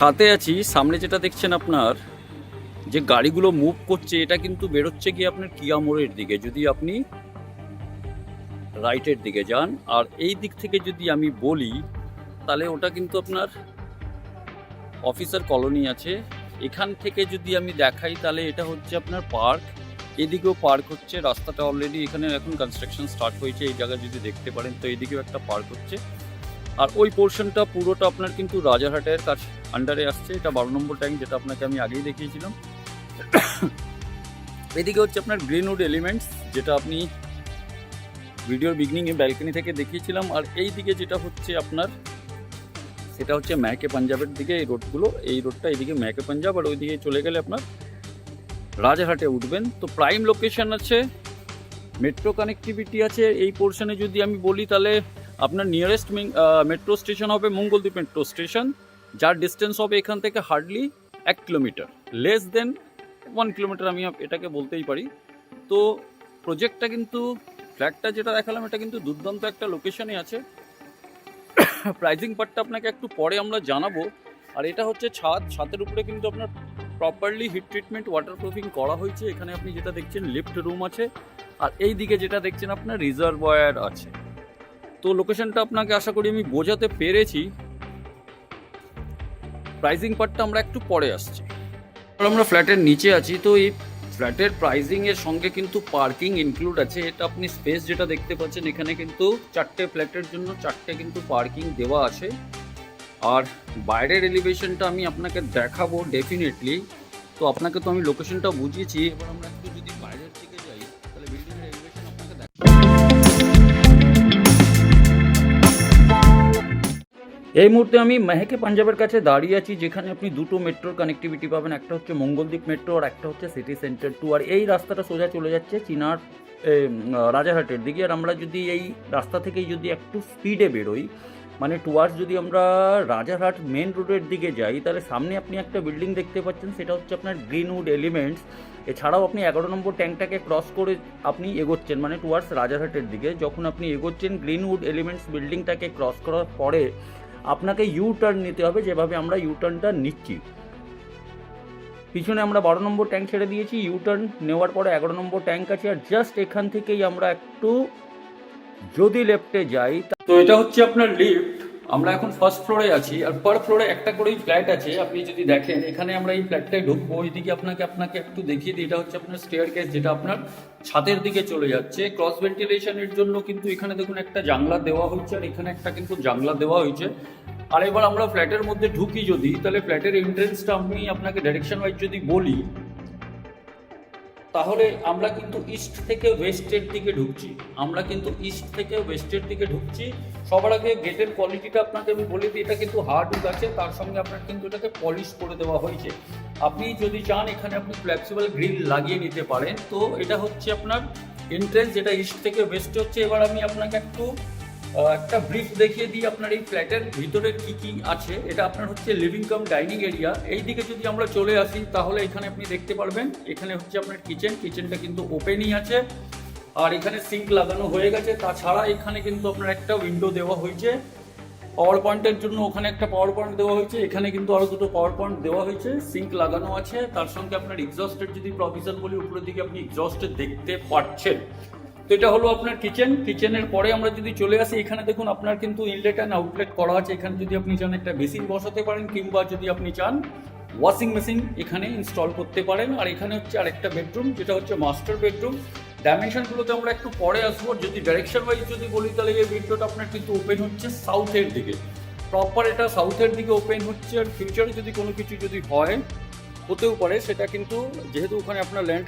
সাথে আছি, সামনে যেটা দেখছেন আপনার, যে গাড়িগুলো মুভ করছে, এটা কিন্তু বেরোচ্ছে গিয়ে আপনার কিয়া মোড়ের দিকে। যদি আপনি রাইটের দিকে যান, আর এই দিক থেকে যদি আমি বলি, তাহলে ওটা কিন্তু আপনার অফিসার কলোনি আছে। এখান থেকে যদি আমি দেখাই, তাহলে এটা হচ্ছে আপনার পার্ক এদিকেও পার্ক হচ্ছে, রাস্তাটা অলরেডি এখানে এখন কনস্ট্রাকশন স্টার্ট হয়েছে, এই জায়গায় যদি দেখতে পারেন, তো এইদিকেও একটা পার্ক হচ্ছে। আর ওই পোর্শনটা পুরোটা আপনার কিন্তু রাজারহাটের কাছে আন্ডারে আসছে। এটা বারো নম্বর ট্যাঙ্ক যেটা আপনাকে আমি আগেই দেখিয়েছিলাম। এদিকে হচ্ছে আপনার গ্রিনউড এলিমেন্টস যেটা আপনি ভিডিওর বিগনিংয়ে ব্যালকনি থেকে দেখিয়েছিলাম। আর এই দিকে যেটা হচ্ছে আপনার, সেটা হচ্ছে ম্যাকে পাঞ্জাবের দিকে এই রোডগুলো এই রোডটা এইদিকে ম্যাকে পাঞ্জাব আর ওইদিকে চলে গেলে আপনার রাজারহাটে উঠবেন। তো প্রাইম লোকেশন আছে মেট্রো কানেক্টিভিটি আছে। এই পোর্শনে যদি আমি বলি তাহলে আপনার নিয়ারেস্ট মেট্রো স্টেশন হবে মঙ্গলদ্বীপ মেট্রো স্টেশন যার ডিস্টেন্স হবে এখান থেকে হার্ডলি এক kilometre less than one kilometre আমি এটাকে বলতেই পারি। তো প্রজেক্টটা কিন্তু ফ্ল্যাটটা যেটা দেখালাম, এটা কিন্তু দুর্দান্ত একটা লোকেশনে আছে। প্রাইজিং পার্টটা আপনাকে একটু পরে আমরা জানাব। আর এটা হচ্ছে ছাদ, ছাদের উপরে কিন্তু আপনার properly heat treatment water waterproofing করা হয়েছে। এখানে আপনি যেটা দেখছেন লিফট রুম আছে। আর এই দিকে যেটা দেখছেন, আপনার রিজার্ভয়ার আছে। তো লোকেশনটা আপনাকে আশা করি আমি বোঝাতে পেরেছি। প্রাইজিং পার্টটা আমরা একটু পরে আসছি। আমরা ফ্ল্যাটের নিচে আছি, তো এই ফ্ল্যাটের প্রাইজিং এর সঙ্গে কিন্তু পার্কিং ইনক্লুড আছে। এটা আপনি স্পেস যেটা দেখতে পাচ্ছেন, এখানে কিন্তু চারটে ফ্ল্যাটের জন্য চারটে কিন্তু পার্কিং দেওয়া আছে। আর বাইরের এলিভেশনটা আমি আপনাকে দেখাবো ডেফিনেটলি তো আপনাকে তো আমি লোকেশনটা বুঝিয়েছি, এবার আমরা একটু এই মুহূর্তে আমি মেহেকে পাঞ্জাবের কাছে দাঁড়িয়ে আছি, যেখানে আপনি দুটো মেট্রোর কানেক্টিভিটি পাবেন। একটা হচ্ছে মঙ্গলদ্বীপ মেট্রো আর একটা হচ্ছে সিটি সেন্টার টু আর এই রাস্তাটা সোজা চলে যাচ্ছে চিনার রাজারহাটের দিকে। আর আমরা যদি এই রাস্তা থেকেই যদি একটু স্পিডে বেরোই মানে টুয়ার্স যদি আমরা রাজারহাট মেন রোডের দিকে যাই, তাহলে সামনে আপনি একটা বিল্ডিং দেখতে পাচ্ছেন, সেটা হচ্ছে আপনার গ্রিনউড এলিমেন্টস এছাড়াও আপনি এগারো নম্বর ট্যাঙ্কটাকে ক্রস করে আপনি এগোচ্ছেন মানে টুয়ার্স রাজারহাটের দিকে। যখন আপনি এগোচ্ছেন গ্রিনউড এলিমেন্টস বিল্ডিংটাকে ক্রস করার পরে আপনাকে ইউ টার্ন নিতে হবে, যেভাবে আমরা ইউ টার্নটা নিচ্ছি। পিছনে আমরা বারো নম্বর ট্যাঙ্ক ছেড়ে দিয়েছি ইউ টার্ন নেওয়ার পরে এগারো নম্বর ট্যাঙ্ক আছে, আর জাস্ট এখান থেকেই আমরা একটু যদি লেফটে যাই, তো এটা হচ্ছে আপনার লিফট আমরা এখন ফার্স্ট ফ্লোরে আছি আর পার ফ্লোরে একটা করেই ফ্ল্যাট আছে। আপনি যদি দেখেন, এখানে আমরা এই ফ্ল্যাটটায় ঢুকবো, ওইদিকে আপনাকে আপনাকে একটু দেখিয়ে দিই। এটা হচ্ছে আপনার স্টেয়ার কেস যেটা আপনার ছাদের দিকে চলে যাচ্ছে। ক্রস ভেন্টিলেশনের জন্য কিন্তু এখানে দেখুন একটা জানলা দেওয়া হয়েছে আর এখানে একটা কিন্তু জানলা দেওয়া হয়েছে। আর এবার আমরা ফ্ল্যাটের মধ্যে ঢুকি যদি, তাহলে ফ্ল্যাটের এন্ট্রেন্সটা আমি আপনাকে ডাইরেকশন ওয়াইজ যদি বলি তাহলে আমরা কিন্তু ইস্ট থেকে ওয়েস্টের দিকে ঢুকছি। আমরা কিন্তু ইস্ট থেকে ওয়েস্টের দিকে ঢুকছি। সবার আগে গেটের কোয়ালিটিটা আপনাকে আমি বলে দিই, এটা কিন্তু হার্ডউড আছে, তার সঙ্গে আপনার কিন্তু এটাকে পলিশ করে দেওয়া হয়েছে। আপনি যদি চান, এখানে আপনি ফ্লেক্সিবল গ্রিল লাগিয়ে নিতে পারেন। তো এটা হচ্ছে আপনার এন্ট্রেন্স যেটা ইস্ট থেকে ওয়েস্ট হচ্ছে। এবার আমি আপনাকে একটু একটা ব্রিফ দেখিয়ে দিই আপনার এই ফ্ল্যাটের ভিতরে কি কি আছে। এটা আপনার হচ্ছে লিভিং কাম ডাইনিং এরিয়া এই দিকে যদি আমরা চলে আসি, তাহলে এখানে আপনি দেখতে পারবেন, এখানে হচ্ছে আপনার কিচেন কিচেনটা কিন্তু ওপেনই আছে। আর এখানে সিঙ্ক লাগানো হয়ে গেছে। তাছাড়া এখানে কিন্তু আপনার একটা উইন্ডো দেওয়া হয়েছে। পাওয়ার পয়েন্টের জন্য ওখানে একটা পাওয়ার পয়েন্ট দেওয়া হয়েছে। এখানে কিন্তু আরও দুটো পাওয়ার পয়েন্ট দেওয়া হয়েছে। সিঙ্ক লাগানো আছে। তার সঙ্গে আপনার এক্সস্টের যদি প্রভিশন বলি, উপরের দিকে আপনি এক্সস্টের দেখতে পাচ্ছেন। তো এটা হলো আপনার কিচেন কিচেনের পরে আমরা যদি চলে আসি, এখানে দেখুন আপনার কিন্তু ইনলেট অ্যান্ড আউটলেট করা আছে। এখানে যদি আপনি চান একটা বেসিন বসাতে পারেন, কিংবা যদি আপনি চান ওয়াশিং মেশিন এখানে ইনস্টল করতে পারেন। আর এখানে হচ্ছে আরেকটা বেডরুম যেটা হচ্ছে মাস্টার বেডরুম ডাইমেনশনগুলোতে আমরা একটু পরে আসব। যদি ডাইরেকশন ওয়াইজ যদি বলি, তাহলে এই উইন্ডোটা আপনার কিন্তু ওপেন হচ্ছে সাউথের দিকে। প্রপার এটা সাউথের দিকে ওপেন হচ্ছে। আর ফিউচারে যদি কোনো কিছু যদি হয়, হতেও পারে, সেটা কিন্তু যেহেতু ওখানে আপনার ল্যান্ড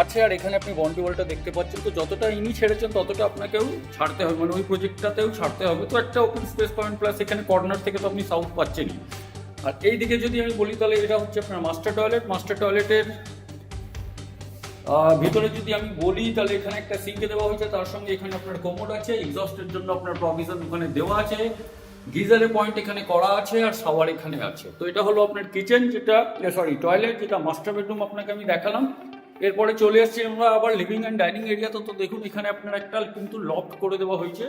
আছে আর এখানে আপনি বন্ডি ওয়ালটা দেখতে পাচ্ছেন। তো যতটা ইনি ছেড়েছেন, ততটা আপনাকেও ছাড়তে হবে। মানে ওই প্রজেক্টটাতেও ছাড়তে হবে। তো একটা ওপেন স্পেস পয়েন্ট প্লাস এখানে কর্নার থেকে তো আপনি সাউথ পাচ্ছেনই। আর এই দিকে যদি আমি বলি, তাহলে এটা হচ্ছে আপনার মাস্টার টয়লেট মাস্টার টয়লেটের ভিতরে যদি আমি বলি, তাহলে এখানে একটা সিঙ্কে দেওয়া হয়েছে। তার সঙ্গে এখানে আপনার কোমোড আছে। এক্সস্টের জন্য আপনার প্রভিশন ওখানে দেওয়া আছে। গিজারের পয়েন্ট এখানে করা আছে আর শাওয়ার এখানে আছে। তো এটা হলো আপনার কিচেন যেটা সরি টয়লেট যেটা মাস্টার বেডরুম আপনাকে আমি দেখালাম। এরপরে চলে আসছি আমরা আবার লিভিং অ্যান্ড ডাইনিং এরিয়াতে তো। দেখুন, এখানে আপনার একটা কিন্তু লক করে দেওয়া হয়েছে।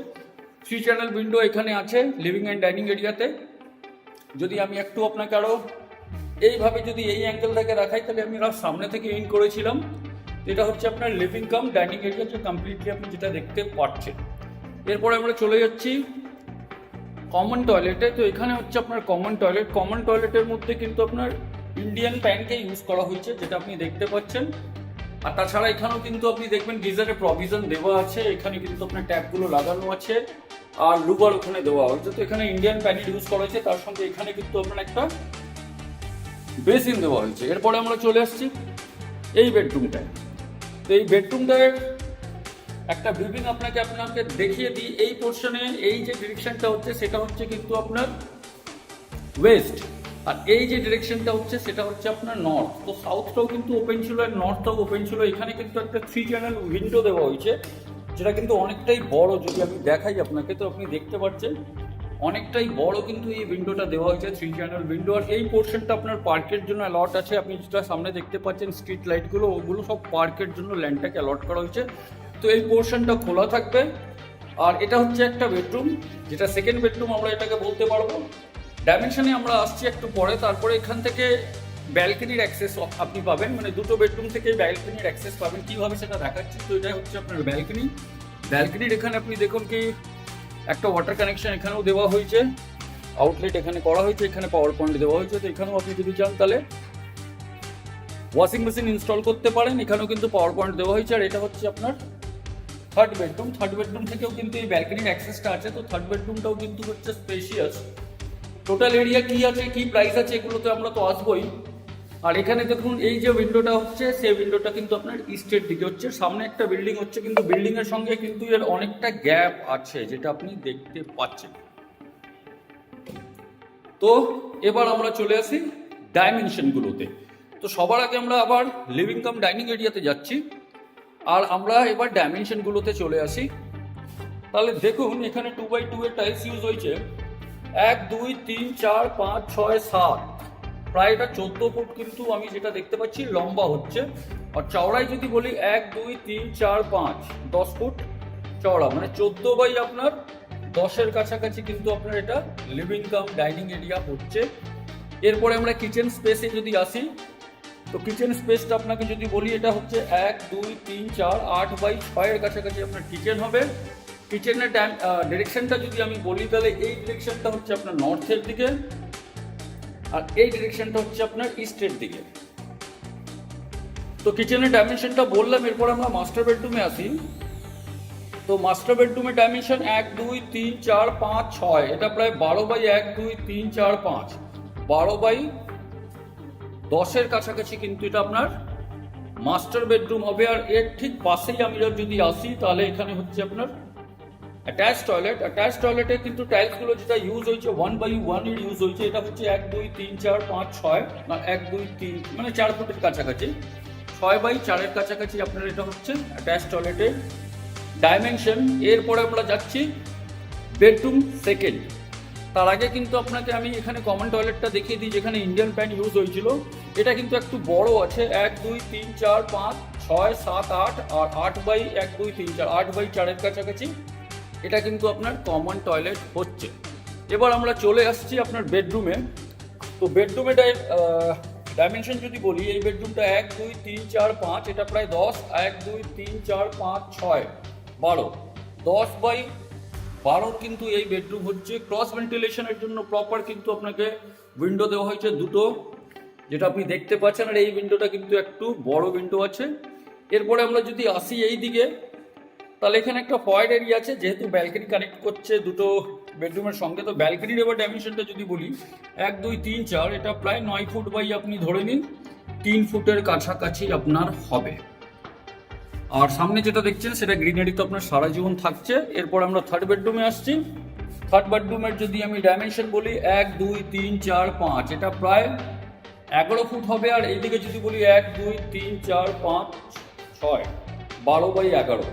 থ্রি চ্যানেল উইন্ডো এখানে আছে লিভিং অ্যান্ড ডাইনিং এরিয়াতে যদি আমি একটু আপনাকে আরও এইভাবে যদি এই অ্যাঙ্গেল থেকে রাখাই তাহলে আমি আর সামনে থেকে ইন করেছিলাম। এটা হচ্ছে আপনার লিভিং কাম ডাইনিং এরিয়া যে কমপ্লিটলি আপনি যেটা দেখতে পাচ্ছেন। এরপরে আমরা চলে যাচ্ছি কমন টয়লেটে তো এখানে হচ্ছে আপনার কমন টয়লেট কমন টয়লেটের মধ্যে কিন্তু আপনার ইন্ডিয়ান প্যানকে ইউজ করা হয়েছে, যেটা আপনি দেখতে পাচ্ছেন। আর তাছাড়া এখানেও কিন্তু আপনি দেখবেন গিজারের প্রভিশন দেওয়া আছে, এখানে কিন্তু আপনার ট্যাপগুলো লাগানো আছে, আর লুবার ওখানে দেওয়া হয়েছে তো এখানে ইন্ডিয়ান প্যান ইউজ করা হয়েছে, তার সঙ্গে এখানে কিন্তু আপনার একটা বেসিন দেওয়া হয়েছে। এরপরে আমরা চলে আসছি এই বেডরুমটায় তো এই বেডরুমটায় একটা বিল্ডিং আপনাকে আপনাকে দেখিয়ে দিই। এই পোর্শনে এই যে ডিরেকশনটা হচ্ছে, সেটা হচ্ছে কিন্তু আপনার ওয়েস্ট আর এই যে ডিরেকশনটা হচ্ছে, সেটা হচ্ছে আপনার নর্থ তো সাউথটাও কিন্তু ওপেন ছিল আর নর্থটাও ওপেন ছিল। এখানে কিন্তু একটা থ্রি চ্যানেল উইন্ডো দেওয়া হয়েছে, যেটা কিন্তু অনেকটাই বড়। যদি আমি দেখাই আপনাকে, তো আপনি দেখতে পাচ্ছেন, অনেকটাই বড় কিন্তু এই উইন্ডোটা দেওয়া হয়েছে থ্রি চ্যানেল উইন্ডো আর এই পোর্শনটা আপনার পার্কের জন্য অ্যালট আছে। আপনি যেটা সামনে দেখতে পাচ্ছেন স্ট্রিট লাইটগুলো ওগুলো সব পার্কের জন্য ল্যান্ডটাকে অ্যালট করা হয়েছে। তো এই পোর্শনটা খোলা থাকবে। আর এটা হচ্ছে একটা বেডরুম যেটা সেকেন্ড বেডরুম আমরা এটাকে বলতে পারব। ডাইমেনশনে আমরা আসছি একটু পরে। তারপরে এখান থেকে ব্যালকনির অ্যাক্সেস আপনি পাবেন। মানে দুটো বেডরুম থেকে ব্যালকনির অ্যাক্সেস পাবেন। কীভাবে সেটা দেখাচ্ছি। তো এটা হচ্ছে আপনার ব্যালকনি ব্যালকনির এখানে আপনি দেখুন কি, একটা ওয়াটার কানেকশন এখানেও দেওয়া হয়েছে। আউটলেট এখানে করা হয়েছে, এখানে পাওয়ার পয়েন্ট দেওয়া হয়েছে। তো এখানেও আপনি যদি চান তাহলে ওয়াশিং মেশিন ইনস্টল করতে পারেন। এখানেও কিন্তু পাওয়ার পয়েন্ট দেওয়া হয়েছে। আর এটা হচ্ছে আপনার থার্ড বেডরুম থার্ড বেডরুম থেকেও কিন্তু এই ব্যালকনির অ্যাক্সেসটা আছে। তো থার্ড বেডরুমটাও কিন্তু হচ্ছে স্পেশিয়াস টোটাল এরিয়া কি আছে, কি প্রাইস আছে, এগুলোতে আমরা তো আসবোই। আর এখানে দেখুন, এই যে উইন্ডোটা হচ্ছে, সেই উইন্ডোটা কিন্তু আপনার ইস্টের দিকে হচ্ছে। সামনে একটা বিল্ডিং হচ্ছে, কিন্তু বিল্ডিং এর সঙ্গে কিন্তু এর অনেকটা গ্যাপ আছে, যেটা আপনি দেখতে পাচ্ছেন। তো, এবার আমরা চলে আসি ডাইমেনশনগুলোতে তো সবার আগে আমরা আবার লিভিং কাম ডাইনিং এরিয়াতে যাচ্ছি। আর আমরা এবার ডাইমেনশনগুলোতে চলে আসি। তাহলে দেখুন, এখানে টু বাই টু এর টাইলস ইউজ হয়েছে। এক, দুই, তিন, চার, পাঁচ, ছয়, সাত। প্রায় এটা চোদ্দ ফুট কিন্তু আমি যেটা দেখতে পাচ্ছি, লম্বা হচ্ছে। আর চওড়াই যদি বলি, এক, দুই, তিন, চার, পাঁচ, দশ ফুট চওড়া। মানে চোদ্দ বাই আপনার দশের কাছাকাছি কিন্তু আপনার এটা লিভিং কাম ডাইনিং এরিয়া হচ্ছে। এরপরে আমরা কিচেন স্পেসে যদি আসি, তো কিচেন স্পেসটা আপনাকে যদি বলি, এটা হচ্ছে এক, দুই, তিন, চার, আট বাই ছয়ের কাছাকাছি আপনার কিচেন হবে। কিচেনের ডিরেকশনটা যদি আমি বলি, তাহলে এই ডিরেকশনটা হচ্ছে আপনার নর্থের দিকে আর এই ডিরেকশনটা হচ্ছে আপনার ইস্টের দিকে। তো কিচেনের ডাইমেনশনটা বললাম, এরপর আমরা মাস্টার বেডরুমে আসি। তো মাস্টার বেডরুমের ডাইমেনশন এক, দুই, তিন, চার, পাঁচ, ছয়, এটা প্রায় বারো বাই এক, দুই, তিন, চার, পাঁচ। বারো বাই দশের কাছাকাছি কিন্তু এটা আপনার মাস্টার বেডরুম হবে, আর এর ঠিক পাশেই আমি যদি আসি, তাহলে এখানে হচ্ছে আপনার অ্যাটাচ টয়লেট অ্যাটাচ টয়লেটে কিন্তু টাইলসগুলো যেটা ইউজ হয়েছে ওয়ান বাই ওয়ানের ইউজ হয়েছে, এটা হচ্ছে এক, দুই, তিন, চার, পাঁচ, ছয়, না, এক, দুই, তিন মানে চার ফুটের কাছাকাছি। ছয় বাই চারের কাছাকাছি আপনার এটা হচ্ছে অ্যাটাচ টয়লেটের ডাইমেনশন এরপরে আমরা যাচ্ছি বেডরুম সেকেন্ড তার আগে কিন্তু আপনাকে আমি এখানে কমন টয়লেটটা দেখিয়ে দিই, যেখানে ইন্ডিয়ান প্যান্ট ইউজ হয়েছিল। এটা কিন্তু একটু বড় আছে, এক, দুই, তিন, চার, পাঁচ, ছয়, সাত, আট আর আট বাই এক, দুই, তিন, চার, আট বাই চারের কাছাকাছি। এটা কিন্তু আপনার কমন টয়লেট হচ্ছে। এবার আমরা চলে আসছি আপনার বেডরুমে তো বেডরুমে ডাইমেনশন যদি বলি, এই বেডরুমটা এক, দুই, তিন, চার, পাঁচ, এটা প্রায় দশ এক, দুই, তিন, চার, পাঁচ, ছয়, বারো। দশ বাই বারোর কিন্তু এই বেডরুম হচ্ছে। ক্রস ভেন্টিলেশনের জন্য প্রপার কিন্তু আপনাকে উইন্ডো দেওয়া হয়েছে দুটো, যেটা আপনি দেখতে পাচ্ছেন। আর এই উইন্ডোটা কিন্তু একটু বড় উইন্ডো আছে। এরপরে আমরা যদি আসি এই দিকে তাহলে এখানে একটা ফয়েড এরিয়া আছে, যেহেতু ব্যালকনি কানেক্ট করছে দুটো বেডরুমের সঙ্গে, তো ব্যালকনির এবার ডাইমেনশনটা যদি বলি, এক, দুই, তিন, চার, এটা প্রায় নয় ফুট বাই আপনি ধরে নিন, তিন ফুটের কাছাকাছি আপনার হবে। আর সামনে যেটা দেখছেন, সেটা গ্রিনারি তো আপনার সারা জীবন থাকছে। এরপর আমরা থার্ড বেডরুমে আসছি। থার্ড বেডরুমের যদি আমি ডাইমেনশন বলি, এক, দুই, তিন, চার, পাঁচ, এটা প্রায় এগারো ফুট হবে। আর এইদিকে যদি বলি, এক, দুই, তিন, চার, পাঁচ, ছয়, বারো বাই এগারো।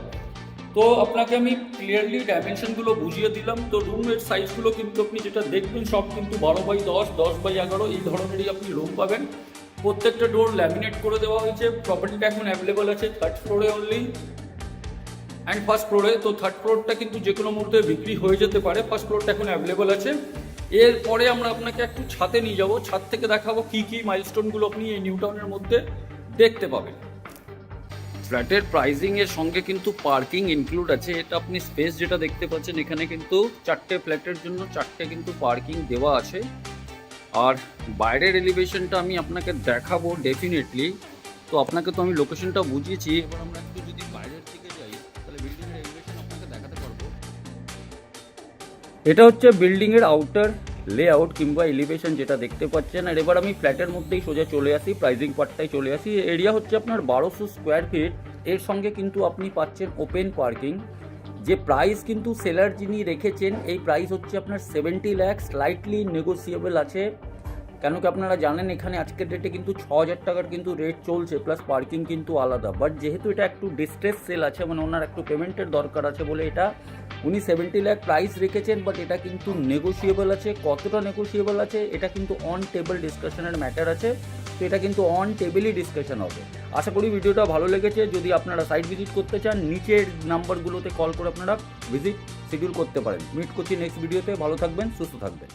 তো আপনাকে আমি ক্লিয়ারলি ডাইমেনশনগুলো বুঝিয়ে দিলাম। তো রুমের সাইজগুলো কিন্তু আপনি যেটা দেখবেন, সব কিন্তু বারো বাই দশ দশ বাই এগারো, এই ধরনেরই আপনি রুম পাবেন। প্রত্যেকটা ডোর ল্যামিনেট করে দেওয়া হয়েছে। প্রপার্টিটা এখন অ্যাভেলেবল আছে থার্ড ফ্লোরে অনলি অ্যান্ড ফার্স্ট ফ্লোরে তো থার্ড ফ্লোরটা কিন্তু যে কোনো মুহূর্তে বিক্রি হয়ে যেতে পারে। ফার্স্ট ফ্লোরটা এখন অ্যাভেলেবল আছে। এরপরে আমরা আপনাকে একটু ছাদে নিয়ে যাব। ছাদ থেকে দেখাবো কী কী মাইলস্টোনগুলো আপনি এই নিউ টাউনের মধ্যে দেখতে পাবেন। ফ্ল্যাটের প্রাইজিং এর সঙ্গে কিন্তু পার্কিং ইনক্লুড আছে। এটা আপনি স্পেস যেটা দেখতে পাচ্ছেন, এখানে কিন্তু চারটে ফ্ল্যাটের জন্য চারটে কিন্তু পার্কিং দেওয়া আছে। আর বাইরের এলিভেশনটা আমি আপনাকে দেখাবো ডেফিনেটলি তো আপনাকে তো আমি লোকেশনটা বুঝিয়েছি। এবার আমরা একটু যদি বাইরের দিকে যাই, তাহলে বিল্ডিংয়ের এলিভেশন আপনাকে দেখাতে পারব। এটা হচ্ছে বিল্ডিংয়ের আউটার লেআউট কিংবা এলিভেশন যেটা দেখতে পাচ্ছেন, আর এবার আমি ফ্ল্যাটের মধ্যেই সোজা চলে আসি প্রাইজিং পার্টটাই চলে আসি। এরিয়া হচ্ছে আপনার বারোশো স্কোয়ার ফিট এর সঙ্গে কিন্তু আপনি পাচ্ছেন ওপেন পার্কিং যে প্রাইস কিন্তু সেলার যিনি রেখেছেন, এই প্রাইস হচ্ছে আপনার সেভেন্টি ল্যাক্স স্লাইটলি নেগোসিয়েবল আছে। কেন কি আপনারা জানেন, এখানে আজকের ডেটে কিন্তু ছ হাজার টাকার কিন্তু রেট চলছে প্লাস পার্কিং কিন্তু আলাদা। বাট যেহেতু এটা একটু ডিস্ট্রেস সেল আছে মানে ওনার একটু পেমেন্টের দরকার আছে বলে এটা উনি সেভেন্টি লাখ প্রাইস রেখেছেন বাট এটা কিন্তু নেগোসিয়েবল আছে। কতটা নেগোসিয়েবল আছে, এটা কিন্তু অন টেবল ডিসকাশনের ম্যাটার আছে। তো এটা কিন্তু অন টেবিলই ডিসকাশন হবে। আশা করি ভিডিওটা ভালো লেগেছে। যদি আপনারা সাইট ভিজিট করতে চান, নিচের নাম্বারগুলোতে কল করে আপনারা ভিজিট শিডিউল করতে পারেন। মিট করছি নেক্সট ভিডিওতে ভালো থাকবেন, সুস্থ থাকবেন।